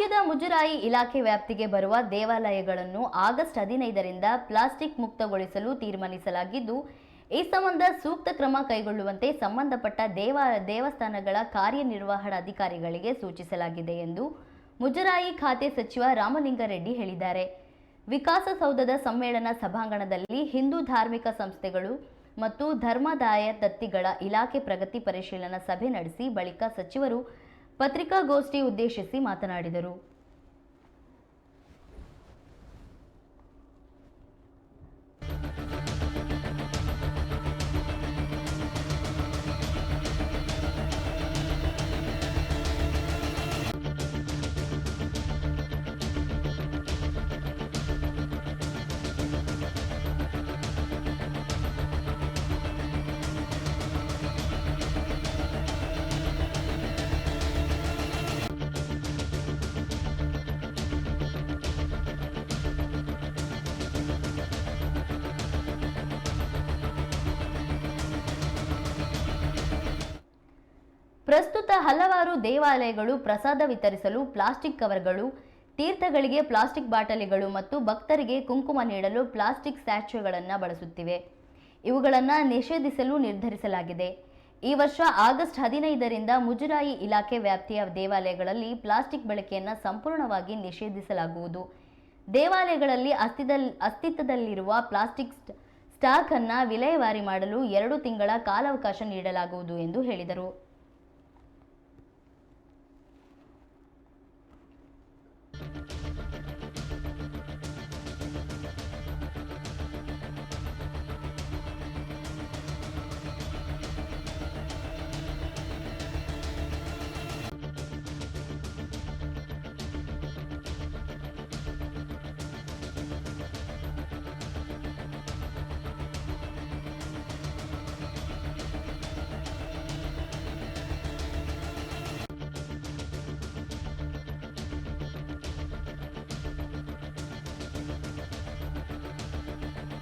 ರಾಜ್ಯದ ಮುಜರಾಯಿ ಇಲಾಖೆ ವ್ಯಾಪ್ತಿಗೆ ಬರುವ ದೇವಾಲಯಗಳನ್ನು ಆಗಸ್ಟ್ ಹದಿನೈದರಿಂದ ಪ್ಲಾಸ್ಟಿಕ್ ಮುಕ್ತಗೊಳಿಸಲು ತೀರ್ಮಾನಿಸಲಾಗಿದ್ದು, ಈ ಸಂಬಂಧ ಸೂಕ್ತ ಕ್ರಮ ಕೈಗೊಳ್ಳುವಂತೆ ಸಂಬಂಧಪಟ್ಟ ದೇವ, ದೇವಸ್ಥಾನಗಳ ಕಾರ್ಯನಿರ್ವಹಣಾಧಿಕಾರಿಗಳಿಗೆ ಸೂಚಿಸಲಾಗಿದೆ ಎಂದು ಮುಜರಾಯಿ ಖಾತೆ ಸಚಿವ ರಾಮಲಿಂಗಾರೆಡ್ಡಿ ಹೇಳಿದ್ದಾರೆ. ವಿಕಾಸಸೌಧದ ಸಮ್ಮೇಳನ ಸಭಾಂಗಣದಲ್ಲಿ ಹಿಂದೂ ಧಾರ್ಮಿಕ ಸಂಸ್ಥೆಗಳು ಮತ್ತು ಧರ್ಮದಾಯ ದತ್ತಿಗಳ ಇಲಾಖೆ ಪ್ರಗತಿ ಪರಿಶೀಲನಾ ಸಭೆ ನಡೆಸಿ ಬಳಿಕ ಸಚಿವರು ಪತ್ರಿಕಾಗೋಷ್ಠಿ ಉದ್ದೇಶಿಸಿ ಮಾತನಾಡಿದರು. ಪ್ರಸ್ತುತ ಹಲವಾರು ದೇವಾಲಯಗಳು ಪ್ರಸಾದ ವಿತರಿಸಲು ಪ್ಲಾಸ್ಟಿಕ್ ಕವರ್ಗಳು, ತೀರ್ಥಗಳಿಗೆ ಪ್ಲಾಸ್ಟಿಕ್ ಬಾಟಲಿಗಳು ಮತ್ತು ಭಕ್ತರಿಗೆ ಕುಂಕುಮ ನೀಡಲು ಪ್ಲಾಸ್ಟಿಕ್ ಸ್ಟ್ಯಾಚ್ಯೂಗಳನ್ನು ಬಳಸುತ್ತಿವೆ. ಇವುಗಳನ್ನು ನಿಷೇಧಿಸಲು ನಿರ್ಧರಿಸಲಾಗಿದೆ. ಈ ವರ್ಷ ಆಗಸ್ಟ್ ಹದಿನೈದರಿಂದ ಮುಜರಾಯಿ ಇಲಾಖೆ ವ್ಯಾಪ್ತಿಯ ದೇವಾಲಯಗಳಲ್ಲಿ ಪ್ಲಾಸ್ಟಿಕ್ ಬಳಕೆಯನ್ನು ಸಂಪೂರ್ಣವಾಗಿ ನಿಷೇಧಿಸಲಾಗುವುದು. ದೇವಾಲಯಗಳಲ್ಲಿ ಅಸ್ತಿದಲ್, ಅಸ್ತಿತ್ವದಲ್ಲಿರುವ ಪ್ಲಾಸ್ಟಿಕ್ ಸ್ಟಾಕ್ ಅನ್ನು ವಿಲೇವಾರಿ ಮಾಡಲು ಎರಡು ತಿಂಗಳ ಕಾಲಾವಕಾಶ ನೀಡಲಾಗುವುದು ಎಂದು ಹೇಳಿದರು.